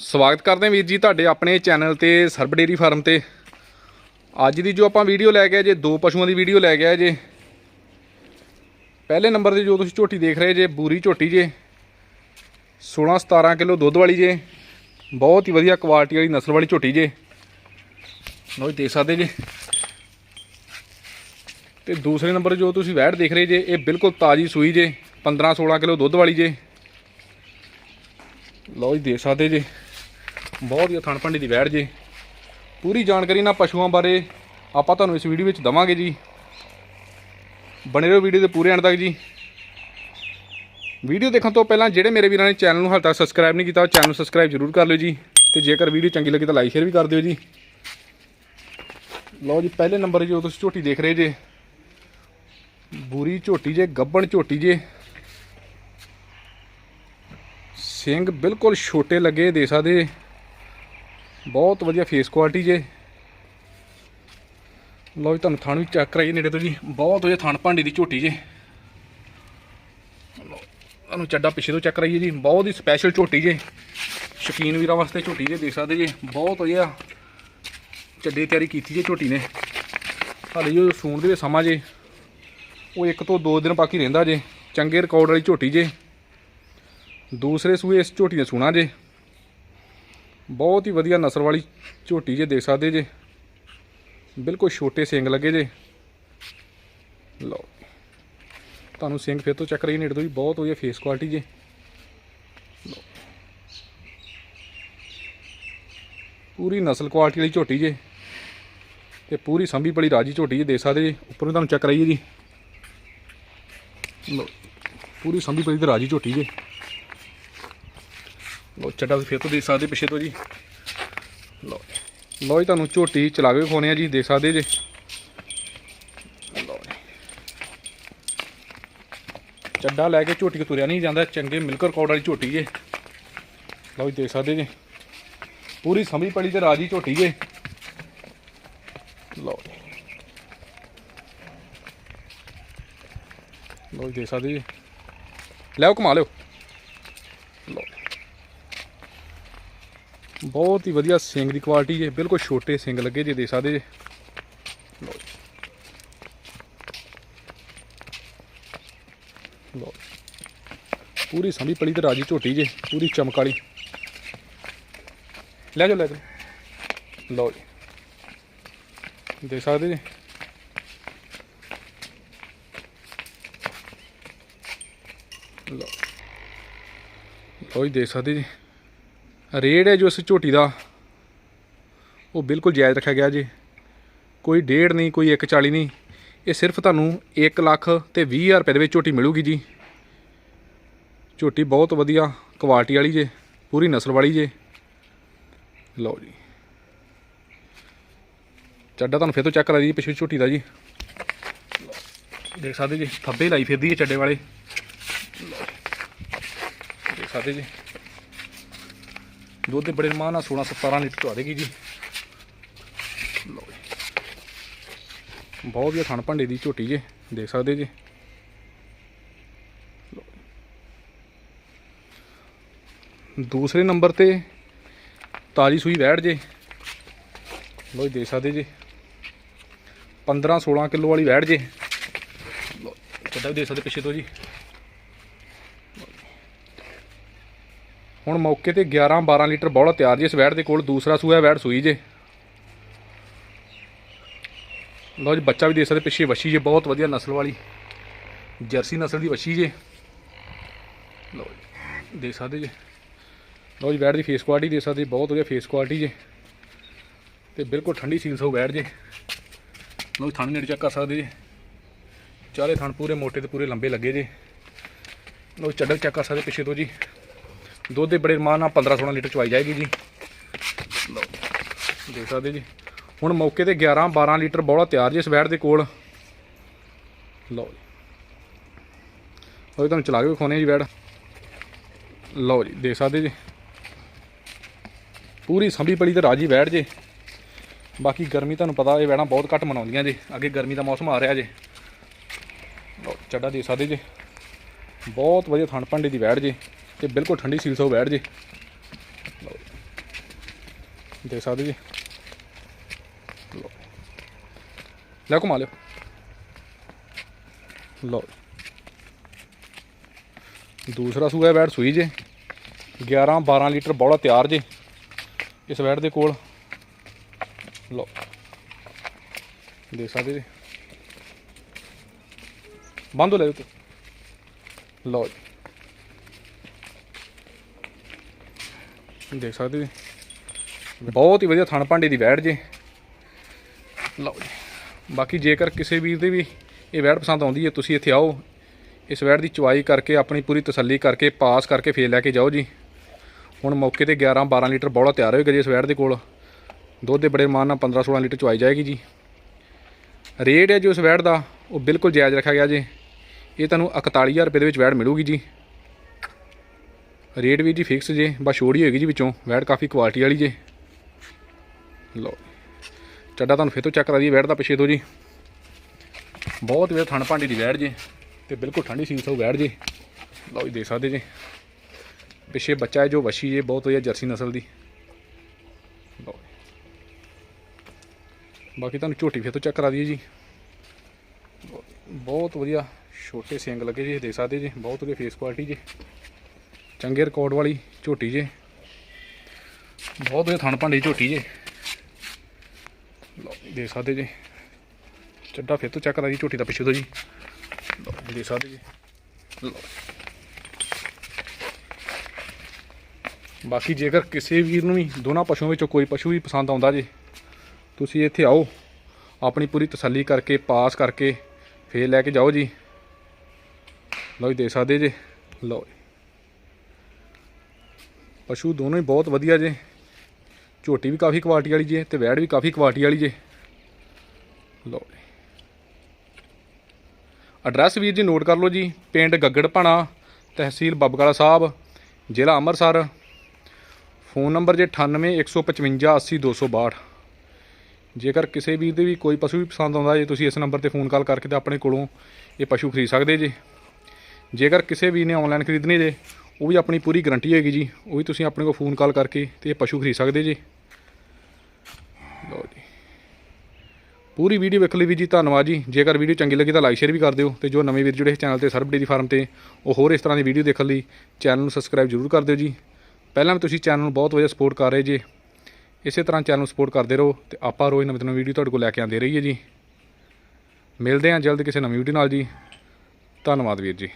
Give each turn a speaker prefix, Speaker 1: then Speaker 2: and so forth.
Speaker 1: ਸਵਾਗਤ ਕਰਦੇ ਹਾਂ ਵੀਰ ਜੀ ਤੁਹਾਡੇ ਆਪਣੇ ਚੈਨਲ ਤੇ ਸਰਬ ਡੇਰੀ ਫਾਰਮ ਤੇ। ਅੱਜ ਦੀ ਜੋ ਆਪਾਂ ਵੀਡੀਓ ਲੈ ਕੇ ਜੇ, ਦੋ ਪਸ਼ੂਆਂ ਦੀ ਵੀਡੀਓ ਲੈ ਕੇ ਜੇ। ਪਹਿਲੇ ਨੰਬਰ ਤੇ ਜੋ ਤੁਸੀਂ ਝੋਟੀ ਦੇਖ ਰਹੇ ਜੇ, ਬੂਰੀ ਝੋਟੀ ਜੇ 16 17 ਕਿਲੋ ਦੁੱਧ ਵਾਲੀ ਜੇ, ਬਹੁਤ ਹੀ ਵਧੀਆ ਕੁਆਲਿਟੀ ਵਾਲੀ ਨਸਲ ਵਾਲੀ ਝੋਟੀ ਜੇ। ਲੋ ਦੇਖ ਸਕਦੇ ਜੇ। ਤੇ ਦੂਸਰੇ ਨੰਬਰ ਜੋ ਤੁਸੀਂ ਵੈੜ ਦੇਖ ਰਹੇ ਜੇ, ਇਹ ਬਿਲਕੁਲ ਤਾਜੀ ਸੂਈ ਜੇ 15 16 ਕਿਲੋ ਦੁੱਧ ਵਾਲੀ ਜੇ। ਲਓ ਜੀ, ਦੇਖ ਸਕਦੇ ਜੇ। ਬਹੁਤ ਹੀ ਥਣ ਭੰਡੀ ਦੀ ਵੈੜ ਜੇ। ਪੂਰੀ ਜਾਣਕਾਰੀ ਨਾ ਪਸ਼ੂਆਂ ਬਾਰੇ ਆਪਾਂ ਤੁਹਾਨੂੰ ਇਸ ਵੀਡੀਓ ਵਿੱਚ ਦਵਾਂਗੇ ਜੀ। ਬਣੇ ਰਹੋ ਵੀਡੀਓ ਦੇ ਪੂਰੇ ਐਂਡ ਤੱਕ ਜੀ। ਵੀਡੀਓ ਦੇਖਣ ਤੋਂ ਪਹਿਲਾਂ ਜਿਹੜੇ ਮੇਰੇ ਵੀਰਾਂ ਨੇ ਚੈਨਲ ਨੂੰ ਹਾਲ ਤੱਕ ਸਬਸਕ੍ਰਾਈਬ ਨਹੀਂ ਕੀਤਾ, ਉਹ ਚੈਨਲ ਨੂੰ ਸਬਸਕ੍ਰਾਈਬ ਜ਼ਰੂਰ ਕਰ ਲਿਓ ਜੀ। ਤੇ ਜੇਕਰ ਵੀਡੀਓ ਚੰਗੀ ਲੱਗੀ ਤਾਂ ਲਾਈਕ, ਸ਼ੇਅਰ ਵੀ ਕਰ ਦਿਓ ਜੀ। ਲਓ ਜੀ, ਪਹਿਲੇ ਨੰਬਰ ਜੋ ਤੁਸੀਂ ਝੋਟੀ ਦੇਖ ਰਹੇ ਜੇ। ਬੂਰੀ ਝੋਟੀ ਜੇ, ਗੱਬਣ ਝੋਟੀ ਜੇ। ਸਿੰਘ ਬਿਲਕੁਲ ਛੋਟੇ ਲੱਗੇ ਦੇ। ਸਕਦੇ ਬਹੁਤ ਵਧੀਆ ਫੇਸ ਕੁਆਲਿਟੀ ਜੇ। ਲਓ ਜੀ ਤੁਹਾਨੂੰ ਥਾਣ ਵੀ ਚੈੱਕ ਕਰਾਈਏ ਨੇੜੇ ਤੋਂ ਜੀ। ਬਹੁਤ ਵਧੀਆ ਥਾਣ ਭਾਂਡੀ ਦੀ ਝੋਟੀ ਜੇ। ਲਓ, ਤੁਹਾਨੂੰ ਚੱਡਾ ਪਿੱਛੇ ਤੋਂ ਚੈੱਕ ਕਰਾਈਏ ਜੀ। ਬਹੁਤ ਹੀ ਸਪੈਸ਼ਲ ਝੋਟੀ ਜੇ। ਸ਼ੌਕੀਨ ਵੀਰਾਂ ਵਾਸਤੇ ਝੋਟੀ ਜੇ ਦੇਖ ਸਕਦੇ ਜੀ। ਬਹੁਤ ਵਧੀਆ ਚੱਡੇ ਤਿਆਰੀ ਕੀਤੀ ਜੇ ਝੋਟੀ ਨੇ। ਹਾਲੇ ਜੋ ਸੂਣ ਦੇ ਸਮਾਂ ਜੇ। ਉਹ ਇੱਕ ਤੋਂ ਦੋ ਦਿਨ ਬਾਕੀ ਰਹਿੰਦਾ ਜੇ। ਚੰਗੇ ਰਿਕਾਰਡ ਵਾਲੀ ਝੋਟੀ ਜੇ। ਦੂਸਰੇ ਸੂਏ ਇਸ ਝੋਟੀ ਨੇ ਸੁਣਾ ਜੇ। ਬਹੁਤ ਹੀ ਵਧੀਆ ਨਸਲ ਵਾਲੀ ਝੋਟੀ ਜੇ ਦੇਖ ਸਕਦੇ ਜੇ। ਬਿਲਕੁਲ ਛੋਟੇ ਸਿੰਗ ਲੱਗੇ ਜੇ। ਲਓ। ਤੁਹਾਨੂੰ ਸਿੰਗ ਫਿਰ ਤੋਂ ਚੱਕ ਰਹੀ ਨੇੜੇ ਤੋਂ ਵੀ ਬਹੁਤ ਵਧੀਆ ਫੇਸ ਕੁਆਲਿਟੀ ਜੇ। ਪੂਰੀ ਨਸਲ ਕੁਆਲਿਟੀ ਵਾਲੀ ਝੋਟੀ ਜੇ। ਤੇ ਪੂਰੀ ਸੰਭੀ ਪਲੀ ਰਾਜੀ ਝੋਟੀ ਜੇ, ਦੇਖ ਸਕਦੇ ਜੀ। ਉੱਪਰੋਂ ਤੁਹਾਨੂੰ ਚੱਕ ਰਹੀ ਹੈ ਜੀ। ਲਓ। ਪੂਰੀ ਸੰਭੀ ਪਲੀ ਤੇ ਰਾਜੀ ਝੋਟੀ ਜੇ। ਲੋ ਚੱਡਾ ਤੁਸੀਂ ਫਿਰ ਤੋਂ ਦੇਖ ਸਕਦੇ ਪਿੱਛੇ ਤੋਂ ਜੀ। ਲੋ ਲੋ ਜੀ, ਤੁਹਾਨੂੰ ਝੋਟੀ ਚਲਾ ਕੇ ਖੋਣੇ ਆ ਜੀ, ਦੇਖ ਸਕਦੇ ਜੇ। ਲਓ ਜੀ। ਚੱਡਾ ਲੈ ਕੇ ਝੋਟੀ ਤੁਰਿਆ ਨਹੀਂ ਜਾਂਦਾ, ਚੰਗੇ ਮਿਲਕਰ ਕੌੜ ਵਾਲੀ ਝੋਟੀ ਜੇ। ਲਓ ਜੀ, ਦੇਖ ਸਕਦੇ ਜੇ। ਪੂਰੀ ਸੰਭੀ ਪੜੀ ਤੇ ਰਾਜੀ ਝੋਟੀ ਜੇ। ਲਓ ਜੀ। ਲਓ ਜੀ, ਦੇਖ ਸਕਦੇ ਜੀ। ਲੈ ਘੁਮਾ ਲਿਓ। ਬਹੁਤ ਹੀ ਵਧੀਆ ਸਿੰਗ ਦੀ ਕੁਆਲਿਟੀ ਜੇ, ਬਿਲਕੁਲ ਛੋਟੇ ਸਿੰਗ ਲੱਗੇ ਜੇ ਦੇ ਸਕਦੇ ਜੇ। ਲਓ ਜੀ। ਲਓ ਜੀ। ਪੂਰੀ ਸੰਭੀ ਪਲੀ ਤੇ ਰਾਜੀ ਝੋਟੀ ਜੇ, ਪੂਰੀ ਚਮਕ ਵਾਲੀ। ਲੈ ਜਾਓ ਲੈ ਜਾਓ। ਲਓ ਜੀ। ਦੇਖ ਸਕਦੇ ਜੀ? ਲਓ। ਲਓ ਜੀ, ਦੇਖ ਸਕਦੇ ਜੀ? ਰੇਟ ਹੈ ਜੋ ਇਸ ਝੋਟੀ ਦਾ। ਉਹ ਬਿਲਕੁਲ ਜਾਇਜ਼ ਰੱਖਿਆ ਗਿਆ ਜੀ। ਕੋਈ ਡੇਢ ਨਹੀਂ ਕੋਈ 140 ਨਹੀਂ। ਇਹ ਸਿਰਫ ਤੁਹਾਨੂੰ 1 ਲੱਖ ਤੇ 20000 ਰੁਪਏ ਦੇ ਵਿੱਚ ਝੋਟੀ ਮਿਲੂਗੀ ਜੀ। ਝੋਟੀ ਬਹੁਤ ਵਧੀਆ ਕੁਆਲਿਟੀ ਵਾਲੀ ਜੇ ਪੂਰੀ ਨਸਲ ਵਾਲੀ ਜੇ। ਲਓ ਜੀ। ਚੱਡਾ ਤੁਹਾਨੂੰ ਫਿਰ ਤੋਂ ਚੈੱਕ ਕਰਾ ਦੀ ਪਿਛਲੀ ਝੋਟੀ ਦਾ ਜੀ। ਦੇਖ ਸਕਦੇ ਜੀ ਥੱਬੇ ਲਾਈ ਫਿਰਦੀ ਹੈ ਚੱਡੇ ਵਾਲੇ। ਲਓ, ਦੇਖ ਸਕਦੇ ਜੀ। ਦੁੱਧ ਦੇ ਬੜੇ ਮਾਂ ਨਾਲ 16 17 ਲੀਟਰ ਚਵਾ ਦੇਗੀ ਜੀ। ਲਓ ਜੀ। ਬਹੁਤ ਵਧੀਆ ਥਣ ਭਾਂਡੇ ਦੀ ਝੋਟੀ ਜੇ, ਦੇਖ ਸਕਦੇ ਜੀ। ਦੂਸਰੇ ਨੰਬਰ ਤੇ ਤਾਜੀ ਸੂਈ ਵੈੜ ਜੇ। ਲੋ ਜੀ, ਦੇਖ ਸਕਦੇ ਜੀ। 15 16 ਕਿਲੋ ਵਾਲੀ ਵੈੜ ਜੇ। ਲਓ ਕਿੱਦਾਂ ਵੀ ਦੇਖ ਸਕਦੇ ਪਿੱਛੇ ਤੋਂ ਜੀ। ਹੁਣ ਮੌਕੇ ਤੇ 11 12 ਲੀਟਰ ਬੌਲਾ ਤਿਆਰ ਜੀ। ਇਸ ਵੈੜ ਦੇ ਕੋਲ ਦੂਸਰਾ ਸੂਆ ਵੈੜ ਸੂਈ ਜੇ। ਲਓ ਜੀ, ਬੱਚਾ ਵੀ ਦੇ ਸਕਦੇ ਪਿੱਛੇ ਵੱਛੀ ਜੇ, ਬਹੁਤ ਵਧੀਆ ਨਸਲ ਵਾਲੀ। ਜਰਸੀ ਨਸਲ ਦੀ ਵੱਛੀ ਜੇ। ਲਓ ਜੀ, ਦੇਖ ਸਕਦੇ ਜੇ। ਲਓ ਜੀ ਵੈੜ ਦੀ ਫੇਸ ਕੁਆਲਿਟੀ ਦੇ ਸਕਦੇ, ਬਹੁਤ ਵਧੀਆ ਫੇਸ ਕੁਆਲਿਟੀ ਜੇ। ਤੇ ਬਿਲਕੁਲ ਠੰਡੀ ਸੀਲ ਸੋ ਵੈੜ ਜੇ। ਲਓ ਜੀ, ਥਣ ਨੇੜੇ ਚੈੱਕ ਕਰ ਸਕਦੇ ਜੇ। ਚਾਰੇ ਥਣ ਪੂਰੇ ਮੋਟੇ ਤੇ ਪੂਰੇ ਲੰਬੇ ਲੱਗੇ ਜੇ। ਲਓ ਚੱਡਾ ਚੈੱਕ ਕਰ ਸਕਦੇ ਪਿੱਛੇ ਤੋਂ ਜੀ। ਦੁੱਧ ਦੇ ਬੜੇ ਮਾਨ ਨਾਲ 15 16 ਲੀਟਰ ਚਵਾਈ ਜਾਏਗੀ ਜੀ। ਲਓ, ਦੇਖ ਸਕਦੇ ਜੀ। ਹੁਣ ਮੌਕੇ ਤੇ 11 12 ਲੀਟਰ ਬੌਲਾ ਤਿਆਰ ਜੀ ਇਸ ਵੈੜ ਦੇ ਕੋਲ। ਲਓ ਜੀ। ਉਹ ਤੁਹਾਨੂੰ ਚਲਾ ਕੇ ਵਿਖਾਉਣੇ ਜੀ ਵੈੜ। ਲਓ ਜੀ, ਦੇਖ ਸਕਦੇ ਜੀ। ਪੂਰੀ ਸੰਭੀ ਪਲੀ ਤੇ ਰਾਜੀ ਵੈੜ ਜੇ। ਬਾਕੀ ਗਰਮੀ ਤੁਹਾਨੂੰ ਪਤਾ ਇਹ ਵੈੜਾਂ ਬਹੁਤ ਘੱਟ ਮਨਾਉਂਦੀਆਂ ਜੀ। ਅੱਗੇ ਗਰਮੀ ਦਾ ਮੌਸਮ ਆ ਰਿਹਾ ਜੇ। ਲਓ, ਚੱਡਾ ਦੇ ਸਕਦੇ ਜੀ। ਬਹੁਤ ਵਧੀਆ ਥਣ ਭਾਂਡੇ ਦੀ ਵੈੜ ਜੇ। ਤੇ ਬਿਲਕੁਲ ਠੰਡੀ ਸੀਲ ਸੋ ਬੈਠ ਜੇ। ਲਓ। ਦੇਖ ਸਕਦੇ ਜੀ? ਲਓ। ਲੈ ਘੁਮਾ ਲਿਓ। ਲਓ। ਦੂਸਰਾ ਸੂਆ ਵੈੜ ਸੂਈ ਜੇ। 11 12 ਲੀਟਰ ਬੌਲਾ ਤਿਆਰ ਜੇ ਇਸ ਵੈੜ ਦੇ ਕੋਲ। ਲਓ। ਦੇਖ ਸਕਦੇ ਜੀ? ਬੰਦ ਹੋ ਲੈ ਉੱਤੇ। ਲਓ ਜੀ। ਦੇਖ ਸਕਦੇ ਜੀ ਬਹੁਤ ਹੀ ਵਧੀਆ ਥਣ ਭਾਂਡੇ ਦੀ ਵੈੜ ਜੇ। ਲਓ ਜੀ। ਬਾਕੀ ਜੇਕਰ ਕਿਸੇ ਵੀਰ ਦੀ ਵੀ ਇਹ ਵੈੜ ਪਸੰਦ ਆਉਂਦੀ ਹੈ, ਤੁਸੀਂ ਇੱਥੇ ਆਓ। ਇਸ ਵੈੜ ਦੀ ਚੁਆਈ ਕਰਕੇ, ਆਪਣੀ ਪੂਰੀ ਤਸੱਲੀ ਕਰਕੇ, ਪਾਸ ਕਰਕੇ ਫੇਰ ਲੈ ਕੇ ਜਾਓ ਜੀ। ਹੁਣ ਮੌਕੇ ਤੇ 11 12 ਲੀਟਰ ਬੌਲਾ ਤਿਆਰ ਹੋਏਗਾ ਜੀ ਇਸ ਵੈੜ ਦੇ ਕੋਲ। ਦੁੱਧ ਦੇ ਬੜੇ ਮਾਨ ਨਾਲ 15 16 ਲੀਟਰ ਚੁਆਈ ਜਾਏਗੀ ਜੀ। ਰੇਟ ਹੈ ਜੋ ਇਸ ਵੈੜ ਦਾ, ਉਹ ਬਿਲਕੁਲ ਜਾਇਜ਼ ਰੱਖਿਆ ਗਿਆ ਜੀ। ਇਹ ਤੁਹਾਨੂੰ 41000 ਰੁਪਏ ਦੇ ਵਿੱਚ ਵੈੜ ਮਿਲੂਗੀ ਜੀ। ਰੇਟ ਵੀ ਜੀ ਫਿਕਸ ਜੇ, ਬਸ ਛੋੜ ਹੀ ਹੋਏਗੀ ਜੀ ਵਿੱਚੋਂ ਵੈੜ ਕਾਫੀ ਕੁਆਲਿਟੀ ਵਾਲੀ ਜੇ। ਲਓ ਚੱਡਾ ਤੁਹਾਨੂੰ ਫਿਰ ਤੋਂ ਚੈੱਕ ਕਰਾ ਦਈਏ ਵੈੜ ਦਾ ਪਿੱਛੇ ਤੋਂ ਜੀ। ਬਹੁਤ ਵਧੀਆ ਥਣ ਭਾਂਡੀ ਦੀ ਵੈੜ ਜੇ, ਤੇ ਬਿਲਕੁਲ ਠੰਡੀ ਸੀਲ ਤੋਂ ਵੈੜ ਜੇ। ਲਓ ਜੀ, ਦੇਖ ਸਕਦੇ ਜੀ। ਪਿੱਛੇ ਬੱਚਾ ਹੈ ਜੋ ਵਸ਼ੀ ਜੇ, ਬਹੁਤ ਵਧੀਆ ਜਰਸੀ ਨਸਲ ਦੀ। ਲਓ ਜੀ। ਬਾਕੀ ਤੁਹਾਨੂੰ ਝੋਟੀ ਫਿਰ ਤੋਂ ਚੈੱਕ ਕਰਾ ਦਈਏ ਜੀ। ਬਹੁਤ ਵਧੀਆ ਛੋਟੇ ਸਿੰਗ ਲੱਗੇ ਜੀ, ਦੇਖ ਸਕਦੇ ਜੀ, ਬਹੁਤ ਵਧੀਆ ਫੇਸ ਕੁਆਲਿਟੀ ਜੀ। ਚੰਗੇ ਰਿਕਾਰਡ ਵਾਲੀ ਝੋਟੀ ਜੇ। ਬਹੁਤ ਵਧੀਆ ਥਣ ਭਾਂਡੀ ਝੋਟੀ ਜੇ। ਲਓ ਜੀ, ਦੇਖ ਸਕਦੇ ਜੇ। ਚੱਡਾ ਫਿਰ ਤੋਂ ਚੈੱਕ ਕਰਾ ਜੀ ਝੋਟੀ ਦਾ ਪਿੱਛੇ ਤੋਂ ਜੀ। ਲਓ ਜੀ, ਦੇਖ ਸਕਦੇ ਜੀ। ਲਓ ਬਾਕੀ ਜੇਕਰ ਕਿਸੇ ਵੀਰ ਨੂੰ ਵੀ ਦੋਨਾਂ ਪਸ਼ੂਆਂ ਵਿੱਚੋਂ ਕੋਈ ਪਸ਼ੂ ਵੀ ਪਸੰਦ ਆਉਂਦਾ ਜੇ ਤੁਸੀਂ ਇੱਥੇ ਆਓ ਆਪਣੀ ਪੂਰੀ ਤਸੱਲੀ ਕਰਕੇ ਪਾਸ ਕਰਕੇ ਫੇਰ ਲੈ ਕੇ ਜਾਓ ਜੀ। ਲਓ ਜੀ ਦੇਖ ਸਕਦੇ ਜੇ। ਲਓ ਜੀ। ਪਸ਼ੂ ਦੋਨੋਂ ਹੀ ਬਹੁਤ ਵਧੀਆ ਜੇ। ਝੋਟੀ ਵੀ ਕਾਫੀ ਕੁਆਲਿਟੀ ਵਾਲੀ ਜੇ ਤੇ ਵੈੜ ਵੀ ਕਾਫੀ ਕੁਆਲਿਟੀ ਵਾਲੀ ਜੇ। ਲਓ ਜੀ। ਐਡਰੈਸ ਵੀਰ ਜੀ ਨੋਟ ਕਰ ਲਓ ਜੀ। ਪਿੰਡ ਗੱਗੜਪਾਣਾ ਤਹਿਸੀਲ ਬੱਬਕਾਲਾ ਸਾਹਿਬ, ਜ਼ਿਲ੍ਹਾ ਅੰਮ੍ਰਿਤਸਰ। ਫੋਨ ਨੰਬਰ ਜੇ 9815580262 ਜੇਕਰ ਕਿਸੇ ਵੀਰ ਦੇ ਵੀ ਕੋਈ ਪਸ਼ੂ ਵੀ ਪਸੰਦ ਆਉਂਦਾ ਜੇ, ਤੁਸੀਂ ਇਸ ਨੰਬਰ ਤੇ ਫੋਨ ਕਾਲ ਕਰਕੇ ਤਾਂ ਆਪਣੇ ਕੋਲੋਂ ਇਹ ਪਸ਼ੂ ਖਰੀਦ ਸਕਦੇ ਜੇ। ਜੇਕਰ ਕਿਸੇ ਵੀਰ ਨੇ ਆਨਲਾਈਨ ਖਰੀਦਣੇ ਜੇ ਉਹ ਵੀ ਆਪਣੀ ਪੂਰੀ ਗਾਰੰਟੀ ਹੈਗੀ ਜੀ। ਉਹ ਵੀ ਤੁਸੀਂ ਆਪਣੇ ਕੋਲ ਫੋਨ ਕਾਲ ਕਰਕੇ ਤੇ ਇਹ ਪਸ਼ੂ ਖਰੀਦ ਸਕਦੇ ਜੀ। ਲਓ ਜੀ। ਪੂਰੀ ਵੀਡੀਓ ਵੇਖ ਲਈ ਵੀ ਜੀ ਧੰਨਵਾਦ ਜੀ। ਜੇਕਰ ਵੀਡੀਓ ਚੰਗੀ ਲੱਗੀ ਤਾਂ ਲਾਈਕ, ਸ਼ੇਅਰ ਵੀ ਕਰ ਦਿਓ ਤੇ ਜੋ ਨਵੇਂ ਵੀਰ ਜਿਹੜੇ ਇਸ ਚੈਨਲ ਤੇ ਸਰਬ ਡੇਰੀ ਫਾਰਮ ਤੇ, ਉਹ ਹੋਰ ਇਸ ਤਰ੍ਹਾਂ ਦੀ ਵੀਡੀਓ ਦੇਖਣ ਲਈ ਚੈਨਲ ਨੂੰ ਸਬਸਕ੍ਰਾਈਬ ਜ਼ਰੂਰ ਕਰ ਦਿਓ ਜੀ। ਪਹਿਲਾਂ ਵੀ ਤੁਸੀਂ ਚੈਨਲ ਨੂੰ ਬਹੁਤ ਵਧੀਆ ਸਪੋਰਟ ਕਰ ਰਹੇ ਜੀ, ਇਸੇ ਤਰ੍ਹਾਂ ਚੈਨਲ ਨੂੰ ਸਪੋਰਟ ਕਰਦੇ ਰਹੋ ਤੇ ਆਪਾਂ ਰੋਜ਼ ਨਵੀਂ ਤੋਂ ਨਵੀਂ ਵੀਡੀਓ ਤੁਹਾਡੇ ਕੋਲ ਲੈ ਕੇ ਆਉਂਦੇ ਰਹੀਏ ਜੀ। ਮਿਲਦੇ ਹਾਂ ਜਲਦ ਕਿਸੇ ਨਵੀਂ ਵੀਡੀਓ ਨਾਲ ਜੀ। ਧੰਨਵਾਦ ਵੀਰ ਜੀ।